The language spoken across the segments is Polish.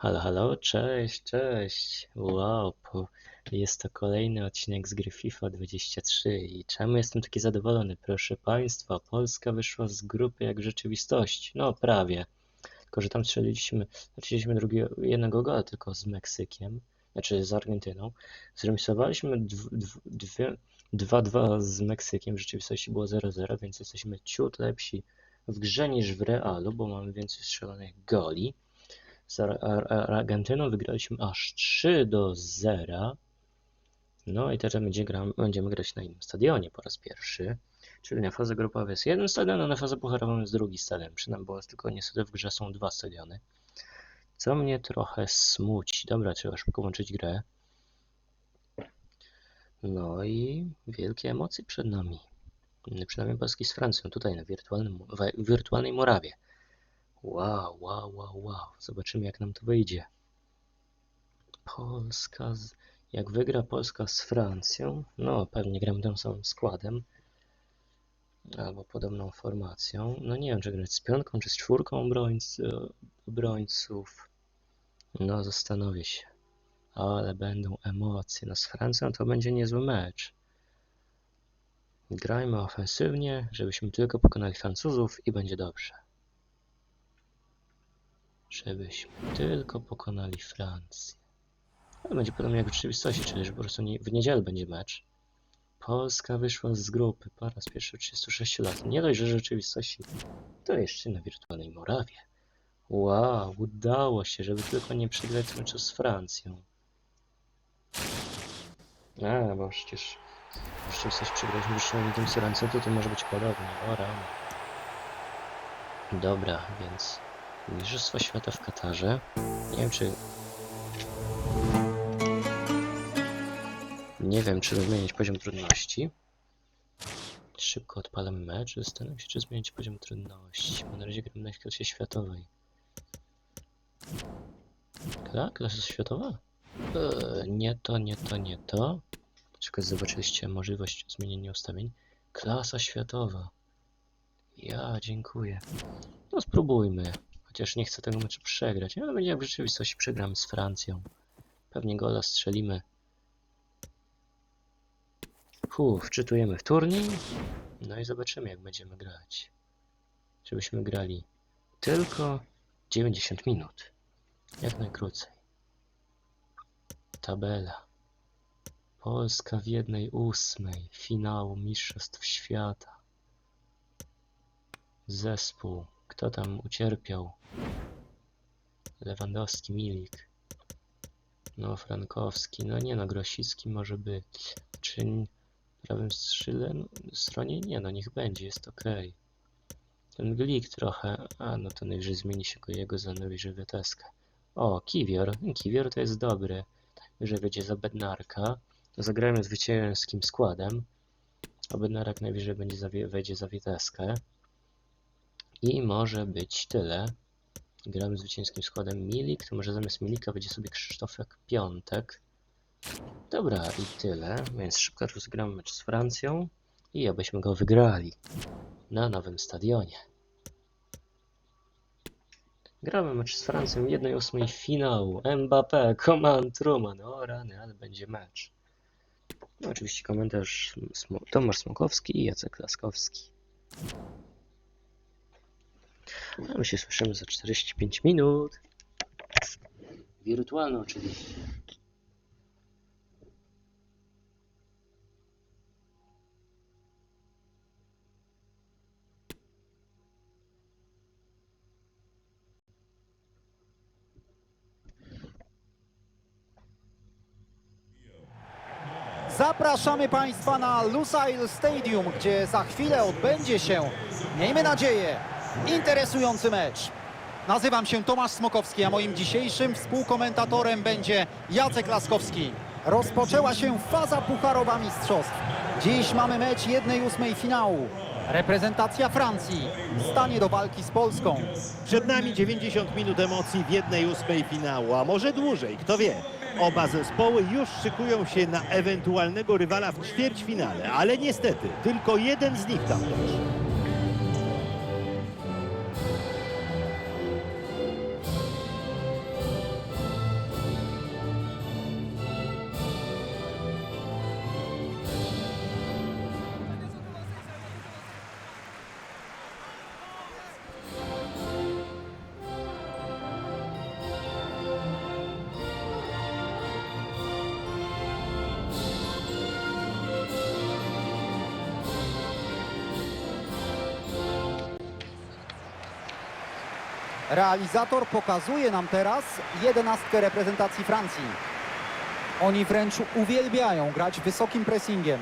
Halo, halo, cześć, cześć. Wow, po... jest to kolejny odcinek z gry FIFA 23 i czemu jestem taki zadowolony? Proszę Państwa, Polska wyszła z grupy jak w rzeczywistości. No prawie. Tylko, że tam strzeliliśmy, strzeliliśmy drugiego, jednego gola tylko z Meksykiem, znaczy z Argentyną. Zremisowaliśmy 2-2 z Meksykiem, w rzeczywistości było 0-0, więc jesteśmy ciut lepsi w grze niż w Realu, bo mamy więcej strzelonych goli. Z Ar- Ar- Ar- Argentyną wygraliśmy aż 3 do 0. No i teraz będzie gra, będziemy grać na innym stadionie po raz pierwszy. Czyli na fazę grupową jest jeden stadion, a na fazę pucharową jest drugi stadion. Przynajmniej było tylko niestety w grze są dwa stadiony. Co mnie trochę smuci. Dobra, trzeba szybko włączyć grę. No i wielkie emocje przed nami. Przynajmniej Polski z Francją, tutaj na wirtualnym, wirtualnej Morawie. Wow, wow, wow, wow. Zobaczymy, jak nam to wyjdzie. Polska. Z... Jak wygra Polska z Francją, no pewnie gramy tym samym składem. Albo podobną formacją. No nie wiem, czy grać z piątką, czy z czwórką obrońc... obrońców. No, zastanowię się. Ale będą emocje. No z Francją to będzie niezły mecz. Grajmy ofensywnie, żebyśmy tylko pokonali Francuzów i będzie dobrze. Żebyśmy tylko pokonali Francję. Ale będzie podobnie jak w rzeczywistości, czyli że po prostu nie, w niedzielę będzie mecz. Polska wyszła z grupy po raz pierwszy od 36 lat. Nie dość, że rzeczywistości, to jeszcze na wirtualnej Morawie. Wow, udało się, żeby tylko nie przegrać meczu z Francją. A, bo przecież w rzeczywistości przegraliśmy wyszło tym z Francją, to to może być podobnie. O rany. Dobra, więc Mistrzostwa Świata w Katarze. Nie wiem, czy... Nie wiem, czy zmienić poziom trudności. Szybko odpalam mecz. Zastanawiam się, czy zmienić poziom trudności. Bo na razie gram na klasie światowej. Tak? Klasa światowa? Eee, nie to, nie to, nie to. Czekaj, zobaczyliście możliwość zmienienia ustawień. Klasa światowa. Ja, dziękuję. No spróbujmy. Chociaż nie chcę tego meczu przegrać. Ale będzie w rzeczywistości przegramy z Francją. Pewnie gola strzelimy. Fu, wczytujemy w turniej. No i zobaczymy jak będziemy grać. Żebyśmy grali tylko 90 minut. Jak najkrócej. Tabela. Polska w jednej ósmej finału Mistrzostw Świata. Zespół. Kto tam ucierpiał? Lewandowski, Milik. No, Frankowski. No nie no, Grosicki może być. Czy prawym skrzydle? No, stronie? Nie no, niech będzie, jest ok. Ten Glik trochę. A no to najwyżej zmieni się go jego za najwyżej Wieteskę. O, Kiwior. Kiwior to jest dobry. Że będzie za Bednarka. Zagrajmy zwycięskim składem. A Bednarak najwyżej będzie za, wejdzie za Wieteskę. I może być tyle. Gramy zwycięskim składem Milik, to może zamiast Milika będzie sobie Krzysztofek Piątek. Dobra, i tyle. Więc szybko rozgramy mecz z Francją i abyśmy go wygrali na nowym stadionie. Gramy mecz z Francją 1-8 finału. Mbappé, Coman, Truman. O rany, ale będzie mecz. No, oczywiście komentarz Tomasz Smokowski i Jacek Laskowski. A my się słyszymy za 45 minut. Wirtualne oczywiście. Zapraszamy Państwa na Lusail Stadium, gdzie za chwilę odbędzie się, miejmy nadzieję, interesujący mecz. Nazywam się Tomasz Smokowski, a moim dzisiejszym współkomentatorem będzie Jacek Laskowski. Rozpoczęła się faza pucharowa mistrzostw. Dziś mamy mecz 1-8 finału. Reprezentacja Francji stanie do walki z Polską. Przed nami 90 minut emocji w jednej ósmej finału, a może dłużej, kto wie. Oba zespoły już szykują się na ewentualnego rywala w ćwierćfinale, ale niestety tylko jeden z nich tam dotrze. Realizator pokazuje nam teraz jedenastkę reprezentacji Francji. Oni wręcz uwielbiają grać wysokim pressingiem.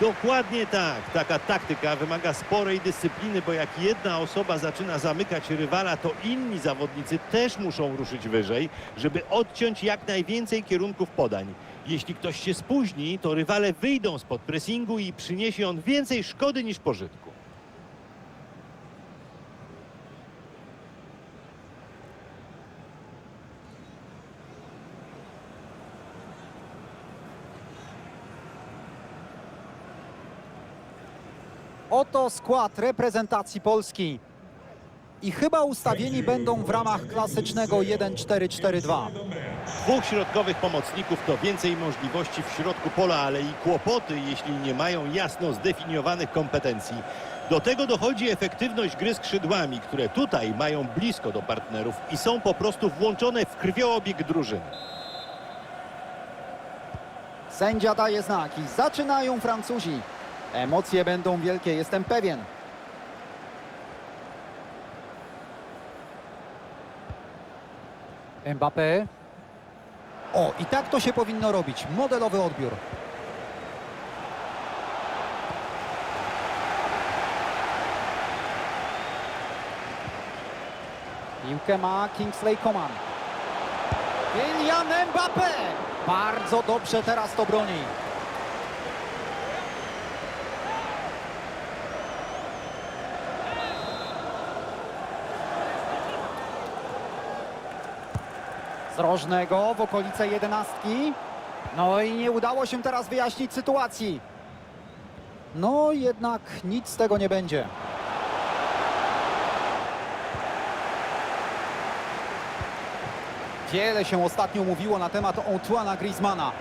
Dokładnie tak. Taka taktyka wymaga sporej dyscypliny, bo jak jedna osoba zaczyna zamykać rywala, to inni zawodnicy też muszą ruszyć wyżej, żeby odciąć jak najwięcej kierunków podań. Jeśli ktoś się spóźni, to rywale wyjdą spod pressingu i przyniesie on więcej szkody niż pożytku. Oto skład reprezentacji Polski. I chyba ustawieni będą w ramach klasycznego 1-4-4-2. Dwóch środkowych pomocników to więcej możliwości w środku pola, ale i kłopoty, jeśli nie mają jasno zdefiniowanych kompetencji. Do tego dochodzi efektywność gry skrzydłami, które tutaj mają blisko do partnerów i są po prostu włączone w krwiobieg drużyny. Sędzia daje znaki. Zaczynają Francuzi. Emocje będą wielkie, jestem pewien. Mbappé. O, i tak to się powinno robić. Modelowy odbiór. Piłkę ma Kingsley Coman. Kylian Mbappé! Bardzo dobrze teraz to broni. Z rożnego w okolice jedenastki. No i nie udało się teraz wyjaśnić sytuacji. No jednak nic z tego nie będzie. Wiele się ostatnio mówiło na temat Antoine'a Griezmana.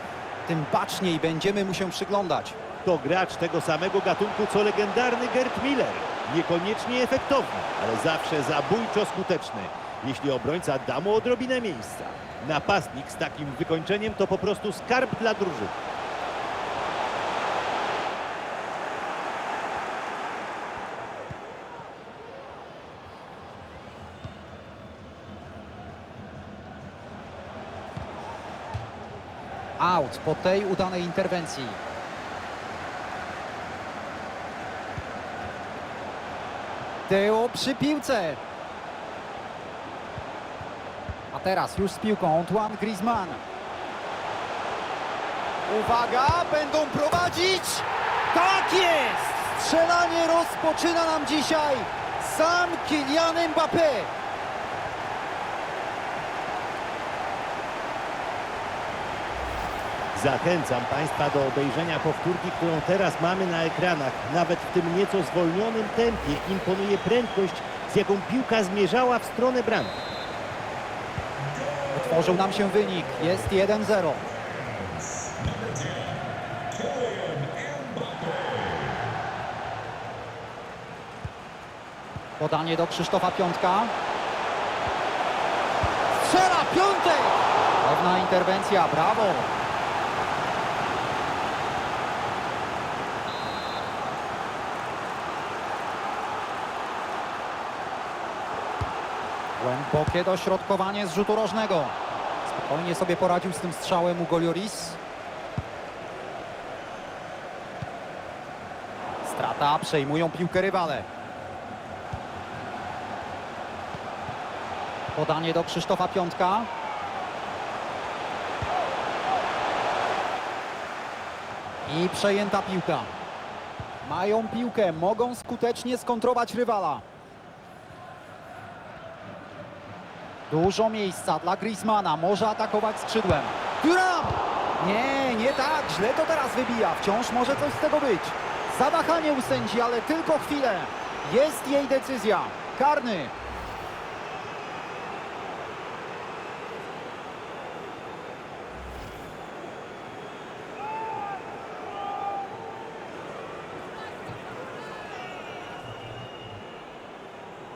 Tym baczniej będziemy mu się przyglądać. To gracz tego samego gatunku co legendarny Gerd Miller. Niekoniecznie efektowny, ale zawsze zabójczo skuteczny. Jeśli obrońca da mu odrobinę miejsca. Napastnik z takim wykończeniem to po prostu skarb dla drużyny. Out po tej udanej interwencji. Teo przy piłce. A teraz już z piłką Antoine Griezmann. Uwaga, będą prowadzić. Tak jest! Strzelanie rozpoczyna nam dzisiaj sam Kylian Mbappé. Zachęcam Państwa do obejrzenia powtórki, którą teraz mamy na ekranach. Nawet w tym nieco zwolnionym tempie imponuje prędkość, z jaką piłka zmierzała w stronę bramki. Otworzył nam się wynik. Jest 1-0. Podanie do Krzysztofa Piątka. Strzela Piątek! Pewna interwencja, brawo! Głębokie dośrodkowanie z rzutu rożnego. Spokojnie sobie poradził z tym strzałem Hugo Lloris. Strata, przejmują piłkę rywale. Podanie do Krzysztofa Piątka. I przejęta piłka. Mają piłkę, mogą skutecznie skontrować rywala. Dużo miejsca dla Griezmana, może atakować skrzydłem. Thuram! Nie, nie tak, źle to teraz wybija, wciąż może coś z tego być. Zawahanie u sędzi, ale tylko chwilę. Jest jej decyzja. Karny.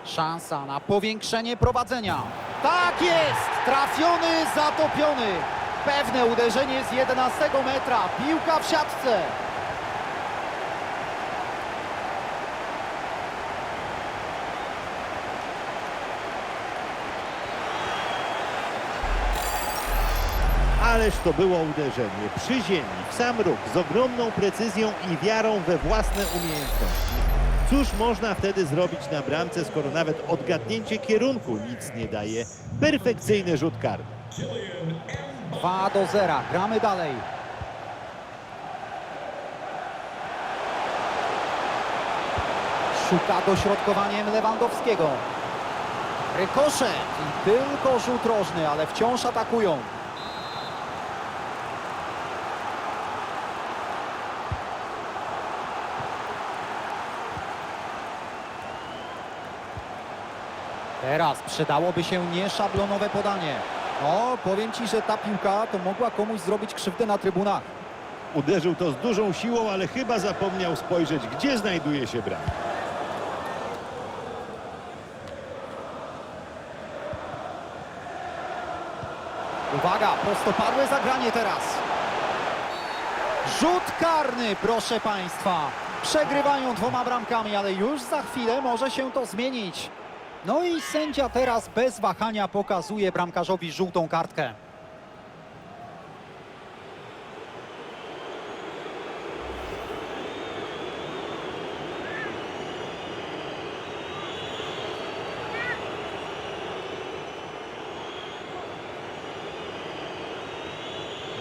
Szansa na powiększenie prowadzenia. Tak jest! Trafiony, zatopiony. Pewne uderzenie z 11 metra. Piłka w siatce. Ależ to było uderzenie przy ziemi, w sam róg, z ogromną precyzją i wiarą we własne umiejętności. Cóż można wtedy zrobić na bramce, skoro nawet odgadnięcie kierunku nic nie daje? Perfekcyjny rzut karny. 2 do 0. Gramy dalej. Szuka dośrodkowaniem Lewandowskiego. Rykoszet i tylko rzut rożny, ale wciąż atakują. Teraz przydałoby się nieszablonowe podanie. No, powiem Ci, że ta piłka to mogła komuś zrobić krzywdę na trybunach. Uderzył to z dużą siłą, ale chyba zapomniał spojrzeć, gdzie znajduje się bramka. Uwaga, prostopadłe zagranie teraz. Rzut karny, proszę Państwa. Przegrywają dwoma bramkami, ale już za chwilę może się to zmienić. No i sędzia teraz bez wahania pokazuje bramkarzowi żółtą kartkę.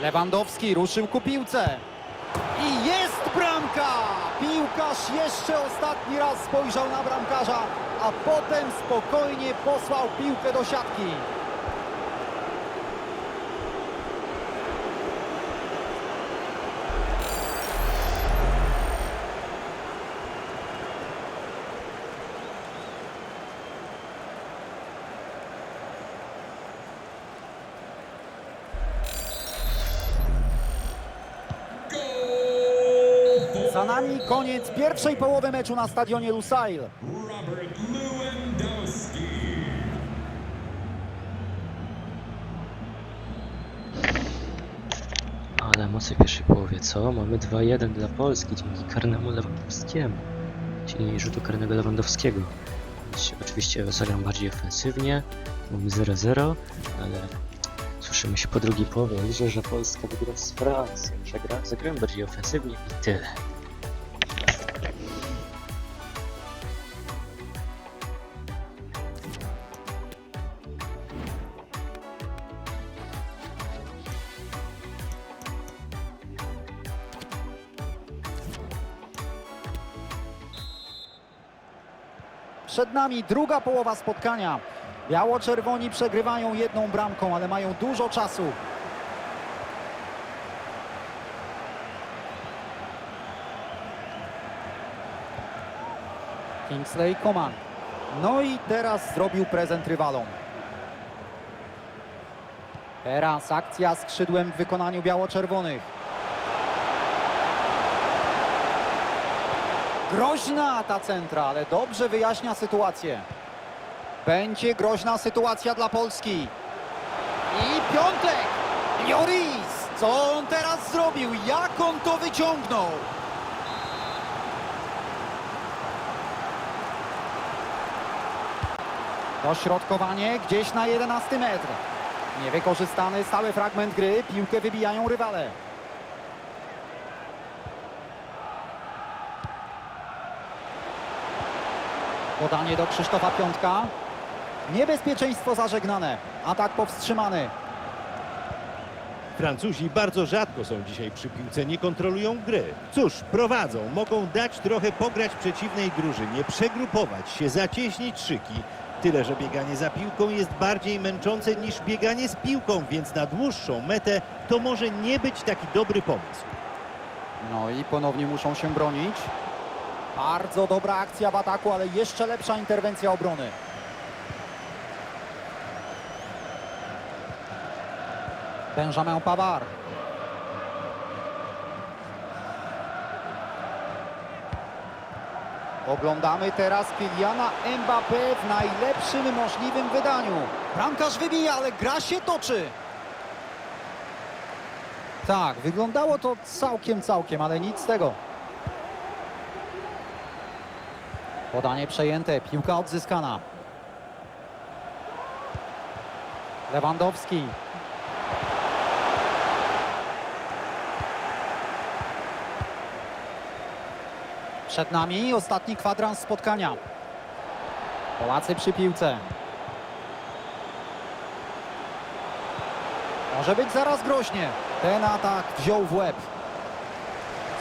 Lewandowski ruszył ku piłce. I jest bramka! Piłkarz jeszcze ostatni raz spojrzał na bramkarza, a potem spokojnie posłał piłkę do siatki. Za nami koniec pierwszej połowy meczu na stadionie Lusail. Ale w pierwszej połowie, co? Mamy 2-1 dla Polski dzięki karnemu Lewandowskiemu. Czyli rzutu karnego Lewandowskiego. Oczywiście- Oczywiście zagram bardziej ofensywnie, mamy 0-0, ale słyszymy się po drugiej połowie. Liczę, że Polska wygra z Francją. Zagra, zagrałem bardziej ofensywnie i tyle. Przed nami druga połowa spotkania. Biało-czerwoni przegrywają jedną bramką, ale mają dużo czasu. Kingsley Coman. No i teraz zrobił prezent rywalom. Teraz akcja skrzydłem w wykonaniu biało-czerwonych. Groźna ta centra, ale dobrze wyjaśnia sytuację. Będzie groźna sytuacja dla Polski. I piątek! Lloris! Co on teraz zrobił? Jak on to wyciągnął? Dośrodkowanie gdzieś na 11 metr. Niewykorzystany stały fragment gry, piłkę wybijają rywale. Podanie do Krzysztofa Piątka. Niebezpieczeństwo zażegnane. Atak powstrzymany. Francuzi bardzo rzadko są dzisiaj przy piłce, nie kontrolują gry. Cóż, prowadzą, mogą dać trochę pograć przeciwnej drużynie, przegrupować się, zacieśnić szyki. Tyle, że bieganie za piłką jest bardziej męczące niż bieganie z piłką, więc na dłuższą metę to może nie być taki dobry pomysł. No i ponownie muszą się bronić. Bardzo dobra akcja w ataku, ale jeszcze lepsza interwencja obrony. Benjamin Pavard. Oglądamy teraz Kyliana Mbappé w najlepszym możliwym wydaniu. Bramkarz wybija, ale gra się toczy. Tak, wyglądało to całkiem, całkiem, ale nic z tego. Podanie przejęte, piłka odzyskana. Lewandowski. Przed nami ostatni kwadrans spotkania. Polacy przy piłce. Może być zaraz groźnie. Ten atak wziął w łeb.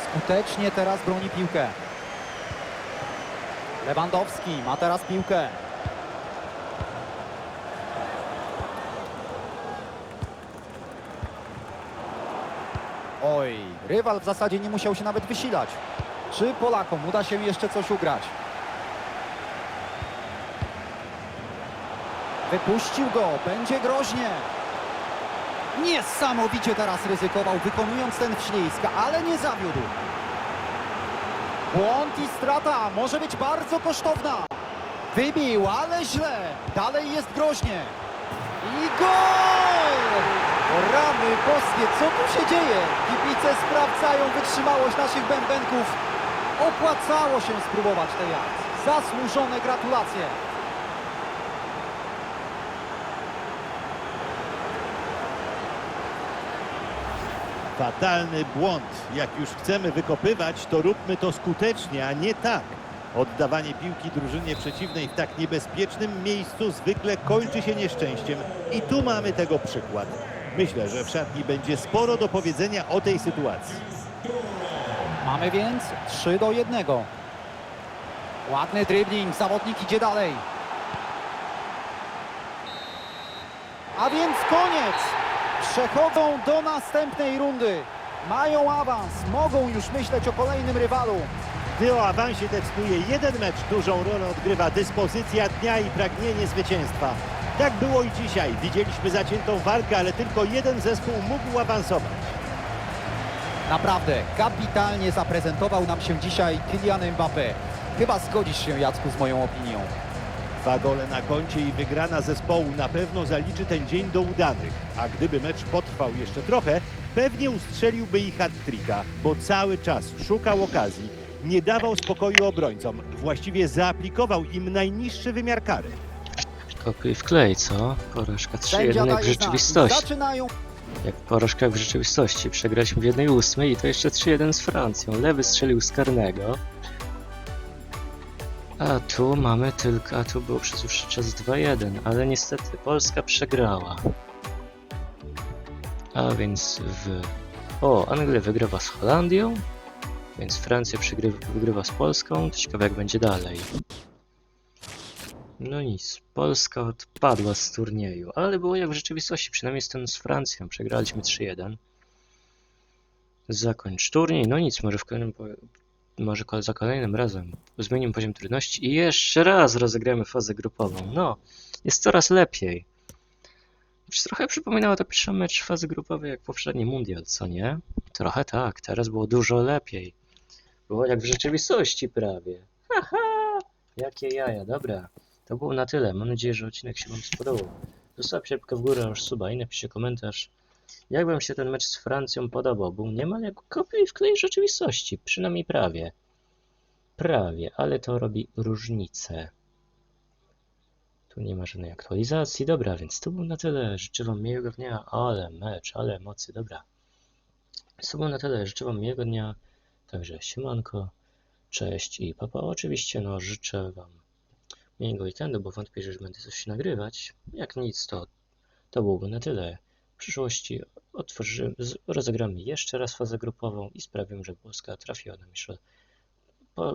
Skutecznie teraz broni piłkę. Lewandowski ma teraz piłkę. Oj, rywal w zasadzie nie musiał się nawet wysilać. Czy Polakom uda się jeszcze coś ugrać? Wypuścił go, będzie groźnie. Niesamowicie teraz ryzykował, wykonując ten wślizg, ale nie zawiódł. Błąd i strata może być bardzo kosztowna. Wybił, ale źle. Dalej jest groźnie. I gol! Rany boskie, co tu się dzieje? Kibice sprawdzają wytrzymałość naszych bębenków. Opłacało się spróbować tej akcji. Zasłużone gratulacje. Fatalny błąd. Jak już chcemy wykopywać, to róbmy to skutecznie, a nie tak. Oddawanie piłki drużynie przeciwnej w tak niebezpiecznym miejscu zwykle kończy się nieszczęściem. I tu mamy tego przykład. Myślę, że w szatni będzie sporo do powiedzenia o tej sytuacji. Mamy więc 3 do 1. Ładny dribbling, zawodnik idzie dalej. A więc koniec. Przechodzą do następnej rundy. Mają awans, mogą już myśleć o kolejnym rywalu. Gdy o awansie decyduje jeden mecz, dużą rolę odgrywa dyspozycja dnia i pragnienie zwycięstwa. Tak było i dzisiaj. Widzieliśmy zaciętą walkę, ale tylko jeden zespół mógł awansować. Naprawdę, kapitalnie zaprezentował nam się dzisiaj Kylian Mbappé. Chyba zgodzisz się, Jacku, z moją opinią. Dwa gole na koncie i wygrana zespołu na pewno zaliczy ten dzień do udanych. A gdyby mecz potrwał jeszcze trochę, pewnie ustrzeliłby ich hat-tricka, bo cały czas szukał okazji, nie dawał spokoju obrońcom, właściwie zaaplikował im najniższy wymiar kary. Kopiuj w klej, co? Porażka 3-1 Sędzia jak w rzeczywistości. Zaczynają Jak porażka w rzeczywistości. Przegraliśmy w jednej ósmej i to jeszcze 3-1 z Francją. Lewy strzelił z karnego. A tu mamy tylko, a tu było przez dłuższy czas 2-1, ale niestety Polska przegrała. A więc w... O, Anglia wygrywa z Holandią, więc Francja przegrywa, wygrywa z Polską. Ciekawe jak będzie dalej. No nic, Polska odpadła z turnieju, ale było jak w rzeczywistości, przynajmniej z ten z Francją. Przegraliśmy 3-1. Zakończ turniej, no nic, może w kolejnym. Może za kolejnym razem zmienimy poziom trudności i jeszcze raz rozegramy fazę grupową. No, jest coraz lepiej. Trochę przypominało to pierwszy mecz fazy grupowej jak poprzedni mundial, co nie? Trochę tak, teraz było dużo lepiej. Było jak w rzeczywistości prawie. Haha, jakie jaja, dobra. To było na tyle. Mam nadzieję, że odcinek się Wam spodobał. Zostawcie łapkę w górę, aż suba i napiszcie komentarz. Jak Wam się ten mecz z Francją podobał? Był niemal jak kopiuj w klej rzeczywistości. Przynajmniej prawie. Prawie, ale to robi różnicę. Tu nie ma żadnej aktualizacji. Dobra, więc to było na tyle. Życzę Wam miłego dnia. Ale mecz, ale emocje. Dobra. To było na tyle. Życzę Wam miłego dnia. Także siemanko. Cześć i papa. Oczywiście, no życzę Wam miłego weekendu, bo wątpię, że będę coś nagrywać. Jak nic, to, to byłoby na tyle. W przyszłości rozegramy jeszcze raz fazę grupową i sprawię, że Polska trafiła na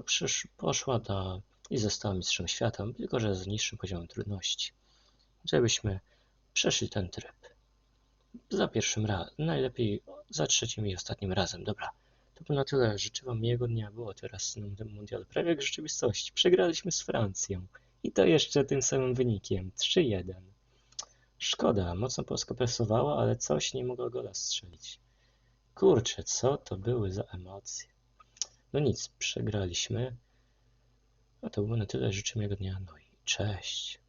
przysz, poszła na i została mistrzem świata, tylko że z niższym poziomem trudności. Żebyśmy przeszli ten tryb. Za pierwszym razem, najlepiej za trzecim i ostatnim razem. Dobra, to było na tyle. Życzę Wam miłego dnia. Było teraz na tym mundial prawie jak rzeczywistości. Przegraliśmy z Francją. I to jeszcze tym samym wynikiem 3-1. Szkoda, mocno Polska presowała, ale coś nie mogła gola strzelić. Kurczę, co to były za emocje. No nic, przegraliśmy. A to było na tyle. Życzę miłego dnia. No i cześć.